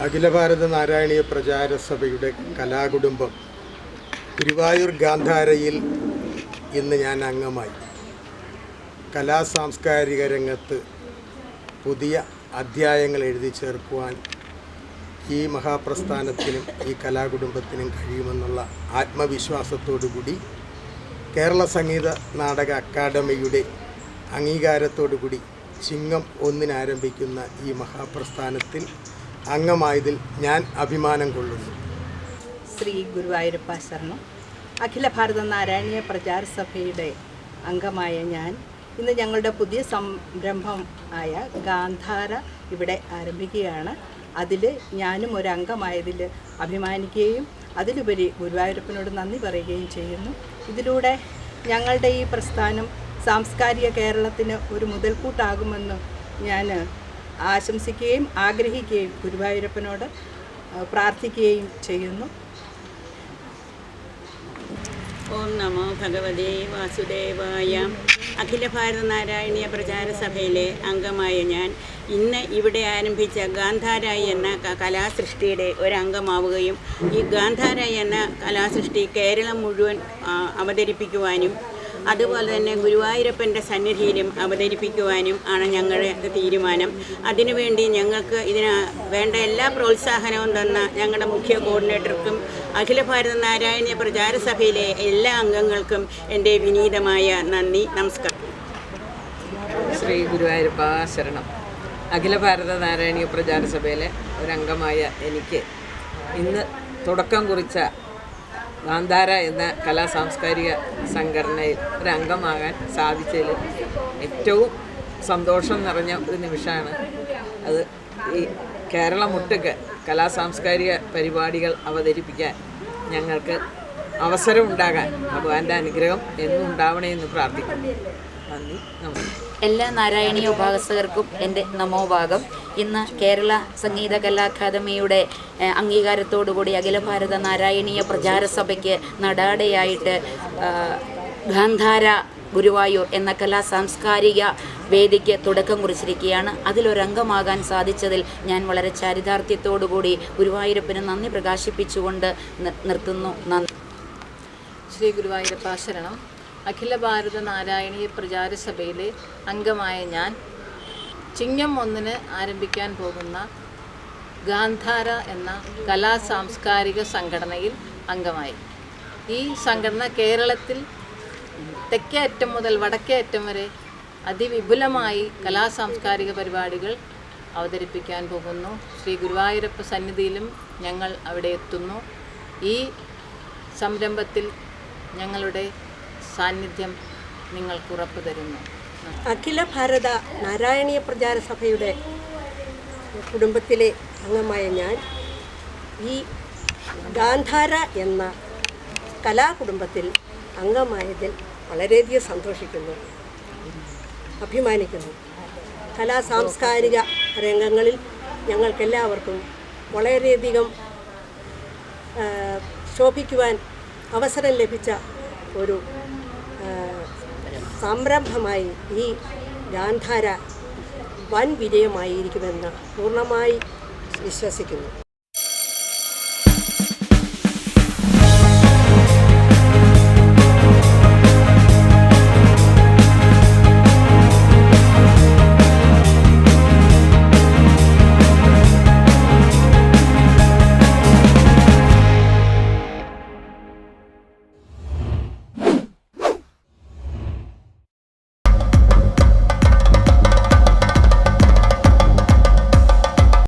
അഖില ഭാരത നാരായണീയ പ്രചാര സഭയുടെ കലാകുടുംബം തിരുവായൂർ ഗാന്ധാരയിൽ ഇന്ന് ഞാൻ അംഗമായി. കലാ സാംസ്കാരിക രംഗത്ത് പുതിയ അധ്യായങ്ങൾ എഴുതി ചേർക്കുവാൻ ഈ മഹാപ്രസ്ഥാനത്തിനും ഈ കലാകുടുംബത്തിനും കഴിയുമെന്നുള്ള ആത്മവിശ്വാസത്തോടുകൂടി കേരള സംഗീത നാടക അക്കാദമിയുടെ അംഗീകാരത്തോടു കൂടി ചിങ്ങം ഒന്നിനാരംഭിക്കുന്ന ഈ മഹാപ്രസ്ഥാനത്തിൽ അംഗമായതിൽ ഞാൻ അഭിമാനം കൊള്ളുന്നു. ശ്രീ ഗുരുവായൂരപ്പ ശർമ്മ അഖില ഭാരത നാരായണീയ പ്രചാര സഭയുടെ അംഗമായ ഞാൻ. ഇന്ന് ഞങ്ങളുടെ പുതിയ സംരംഭം ആയ ഗാന്ധാര ഇവിടെ ആരംഭിക്കുകയാണ്. അതിൽ ഞാനും ഒരു അംഗമായതിൽ അഭിമാനിക്കുകയും അതിലുപരി ഗുരുവായൂരപ്പനോട് നന്ദി പറയുകയും ചെയ്യുന്നു. ഇതിലൂടെ ഞങ്ങളുടെ ഈ പ്രസ്ഥാനം സാംസ്കാരിക കേരളത്തിന് ഒരു മുതൽക്കൂട്ടാകുമെന്നും ഞാൻ ആശംസിക്കുകയും ആഗ്രഹിക്കുകയും ഗുരുവായൂരപ്പനോട് പ്രാർത്ഥിക്കുകയും ചെയ്യുന്നു. ഓം നമോ ഭഗവതേ വാസുദേവായ. അഖില ഭാരത നാരായണീയ പ്രചാര സഭയിലെ അംഗമായ ഞാൻ ഇന്ന് ഇവിടെ ആരംഭിച്ച ഗാന്ധാര എന്ന കലാസൃഷ്ടിയുടെ ഒരംഗമാവുകയും ഈ ഗാന്ധാര എന്ന കലാസൃഷ്ടി കേരളം മുഴുവൻ അവതരിപ്പിക്കുവാനും അതുപോലെ തന്നെ ഗുരുവായൂരപ്പന്റെ സന്നിധിയിലും അവതരിപ്പിക്കുവാനും ആണ് ഞങ്ങളുടെ തീരുമാനം. അതിനുവേണ്ടി ഞങ്ങൾക്ക് ഇതിന് വേണ്ട എല്ലാ പ്രോത്സാഹനവും തന്ന ഞങ്ങളുടെ മുഖ്യ കോർഡിനേറ്റർക്കും അഖില ഭാരത നാരായണ പ്രചാരസഭയിലെ എല്ലാ അംഗങ്ങൾക്കും എന്റെ വിനീതമായ നന്ദി നമസ്കാരം. ശ്രീ ഗുരുവായൂരപ്പ ശരണം. അഖില ഭാരത നാരായണീയ പ്രചാരസഭയിലെ ഒരംഗമായ എനിക്ക് ഇന്ന് തുടക്കം കുറിച്ച ഗാന്ധാര എന്ന കലാ സാംസ്കാരിക സംഘടനയിൽ ഒരംഗമാകാൻ സാധിച്ചതിൽ ഏറ്റവും സന്തോഷം നിറഞ്ഞ ഒരു നിമിഷമാണ് അത് ഈ കേരളമൊട്ടുക്ക് കലാ സാംസ്കാരിക പരിപാടികൾ അവതരിപ്പിക്കാൻ ഞങ്ങൾക്ക് അവസരം ഉണ്ടാകാൻ ഭഗവാന്റെ അനുഗ്രഹം എന്നും ഉണ്ടാവണേ എന്ന് പ്രാർത്ഥിക്കുന്നു. നന്ദി. നമസ്കാരം. എല്ലാ നാരായണീയ ഉപാസകർക്കും എന്റെ നമോഭാഗം. ഇന്ന് കേരള സംഗീത കലാ അക്കാദമിയുടെ അംഗീകാരത്തോടുകൂടി അഖില ഭാരത നാരായണീയ പ്രചാര സഭയ്ക്ക് നടാടയായിട്ട് ഗാന്ധാര ഗുരുവായൂർ എന്ന കലാ സാംസ്കാരിക വേദിക്ക് തുടക്കം കുറിച്ചിരിക്കുകയാണ്. അതിലൊരംഗമാകാൻ സാധിച്ചതിൽ ഞാൻ വളരെ ചാരിതാർത്ഥ്യത്തോടുകൂടി ഗുരുവായൂരപ്പന് നന്ദി പ്രകാശിപ്പിച്ചുകൊണ്ട് നിർത്തുന്നു. നന്ദി. ശ്രീ ഗുരുവായൂരപ്പാശരണം അഖില ഭാരത നാരായണീയ പ്രചാര സഭയിലെ അംഗമായ ഞാൻ ചിങ്ങം ഒന്നിന് ആരംഭിക്കാൻ പോകുന്ന ഗാന്ധാര എന്ന കലാ സാംസ്കാരിക സംഘടനയിൽ അംഗമായി. ഈ സംഘടന കേരളത്തിൽ തെക്കേ അറ്റം മുതൽ വടക്കേ അറ്റം വരെ അതിവിപുലമായി കലാ സാംസ്കാരിക പരിപാടികൾ അവതരിപ്പിക്കാൻ പോകുന്നു. ശ്രീ ഗുരുവായൂരപ്പ സന്നിധിയിലും ഞങ്ങൾ അവിടെ എത്തുന്നു. ഈ സംരംഭത്തിൽ ഞങ്ങളുടെ സാന്നിധ്യം നിങ്ങൾക്ക് ഉറപ്പ് തരുന്നു. അഖില ഭാരത നാരായണീയ പ്രചാര സഭയുടെ കുടുംബത്തിലെ അംഗമായ ഞാൻ ഈ ഗാന്ധാര എന്ന കലാകുടുംബത്തിൽ അംഗമായതിൽ വളരെയധികം സന്തോഷിക്കുന്നു അഭിമാനിക്കുന്നു. കലാ സാംസ്കാരിക രംഗങ്ങളിൽ ഞങ്ങൾക്കെല്ലാവർക്കും വളരെയധികം ശോഭിക്കുവാൻ അവസരം ലഭിച്ച ഒരു സംരംഭമായി ഈ ഗാന്ധാര വൻ വിജയമായിരിക്കുമെന്ന് പൂർണമായി വിശ്വസിക്കുന്നു.